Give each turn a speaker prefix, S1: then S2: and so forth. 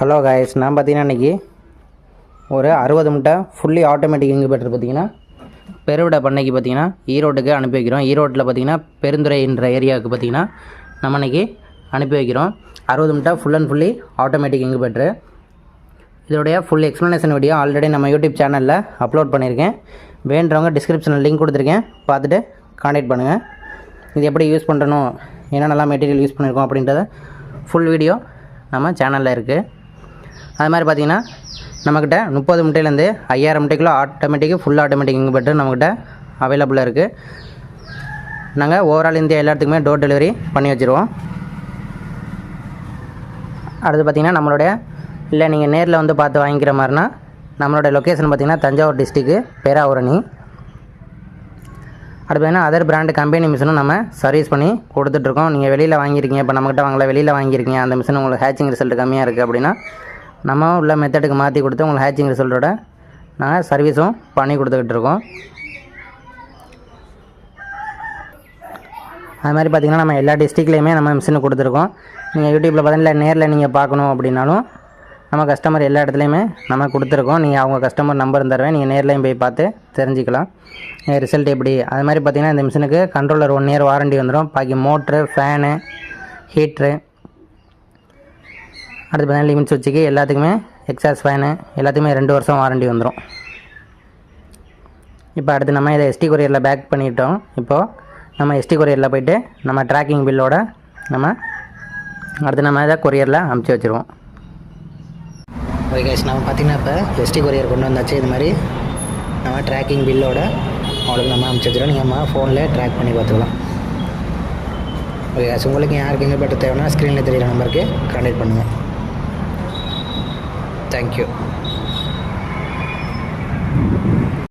S1: Hello guys நான் பார்த்தீங்கன்னா இன்றைக்கி ஒரு அறுபது முட்டை ஃபுல்லி ஆட்டோமேட்டிக் இன்குபேட்டர் பார்த்தீங்கன்னா பெருவிட பண்ணைக்கு பார்த்தீங்கன்னா ஈரோட்டுக்கு அனுப்பி வைக்கிறோம். ஈரோட்டில் பார்த்தீங்கன்னா பெருந்துறைன்ற ஏரியாவுக்கு பார்த்தீங்கன்னா நம்ம இன்றைக்கி அனுப்பி வைக்கிறோம். அறுபது முட்டை full and fully automatic incubator இதோடைய ஃபுல் எக்ஸ்ப்ளனேஷன் வீடியோ ஆல்ரெடி நம்ம யூடியூப் சேனலில் அப்லோட் பண்ணியிருக்கேன். வேண்டவங்க டிஸ்கிரிப்ஷனில் லிங்க் கொடுத்துருக்கேன். பார்த்துட்டு காண்டாக்ட் பண்ணுங்கள் இது எப்படி யூஸ் பண்ணணும் என்னென்னலாம் மெட்டீரியல் யூஸ் பண்ணியிருக்கோம் அப்படின்றத ஃபுல் வீடியோ நம்ம சேனலில் இருக்குது அது மாதிரி பார்த்திங்கன்னா நம்மக்கிட்ட முப்பது முட்டையிலேருந்து ஐயாயிரம் முட்டைக்குள்ள ஆட்டோமேட்டிக்கு ஃபுல் ஆட்டோமேட்டிக் இன்குபேட்டர் நம்மக்கிட்ட அவைலபிளாக இருக்குது நாங்கள் ஓவரால் இந்தியா எல்லாத்துக்குமே டோர் டெலிவரி பண்ணி வச்சுருவோம். அடுத்து பார்த்திங்கன்னா நம்மளுடைய இல்லை நீங்கள் நேரில் வந்து பார்த்து வாங்கிக்கிற மாதிரினா நம்மளோட லொக்கேஷன் பார்த்திங்கன்னா தஞ்சாவூர் டிஸ்ட்ரிக்கு பேராவூரணி. அடுத்து பார்த்தீங்கன்னா அதர் பிராண்டு கம்பெனி மிஷினும் நம்ம சர்வீஸ் பண்ணி கொடுத்துட்ருக்கோம் நீங்கள் வெளியில் வாங்கியிருக்கீங்க இப்போ நம்மக்கிட்ட வாங்கல வெளியில் வாங்கியிருக்கீங்க அந்த மிஷின் உங்களுக்கு ஹேச்சிங் ரிசல்ட் கம்மியாக இருக்குது அப்படின்னா நம்ம உள்ள மெத்தடுக்கு மாற்றி கொடுத்து உங்களுக்கு ஹேச்சிங் ரிசல்ட்டோட நாங்கள் சர்வீஸும் பண்ணி கொடுத்துக்கிட்டு இருக்கோம். அது மாதிரி பார்த்திங்கன்னா நம்ம எல்லா டிஸ்ட்ரிக்ட்லேயுமே நம்ம மிஷின் கொடுத்துருக்கோம். நீங்கள் யூடியூப்பில் பார்த்தீங்கன்னா நேரில் நீங்கள் பார்க்கணும் அப்படின்னாலும் நம்ம கஸ்டமர் எல்லா இடத்துலையுமே நம்ம கொடுத்துருக்கோம். நீங்கள் அவங்க கஸ்டமர் நம்பர் தருவேன் நீங்கள் நேர்லையும் போய் பார்த்து தெரிஞ்சுக்கலாம். ரிசல்ட் எப்படி? அது மாதிரி பார்த்திங்கன்னா இந்த மிஷினுக்கு கண்ட்ரோலர் ஒன் இயர் வாரண்டி வந்துடும் பாக்கி மோட்ரு ஃபேனு ஹீட்ரு அடுத்து பார்த்தீங்கன்னா லிமிட் சுவிட்சுக்கு எல்லாத்துக்குமே எக்ஸாஸ் ஃபேனு எல்லாத்துக்குமே ரெண்டு வருஷம் வாரண்டி வந்துடும் இப்போ அடுத்து நம்ம இதை எஸ்டி கொரியரில் பேக் பண்ணிட்டோம். இப்போது நம்ம எஸ்டி கொரியரில் போயிட்டு நம்ம ட்ராக்கிங் பில்லோட நம்ம அடுத்து நம்ம இதை கொரியரில் அமுச்சு வச்சுருவோம். ஓகே கேஷ் நம்ம பார்த்திங்கன்னா இப்போ எஸ்டி கொரியர் கொண்டு வந்தாச்சு. இது மாதிரி நம்ம ட்ராக்கிங் பில்லோட அவளுக்கு நம்ம அமுச்சு வச்சுருவோம். நீங்கள் நம்ம ஃபோனில் ட்ராக் பண்ணி பார்த்துக்கலாம். ஓகே கேஷ் உங்களுக்கு யாருக்கு எங்கே பெற்று தேவைன்னா ஸ்க்ரீனில் தெரியிற நம்பருக்கு கான்டாக்ட் பண்ணுங்கள் Thank you.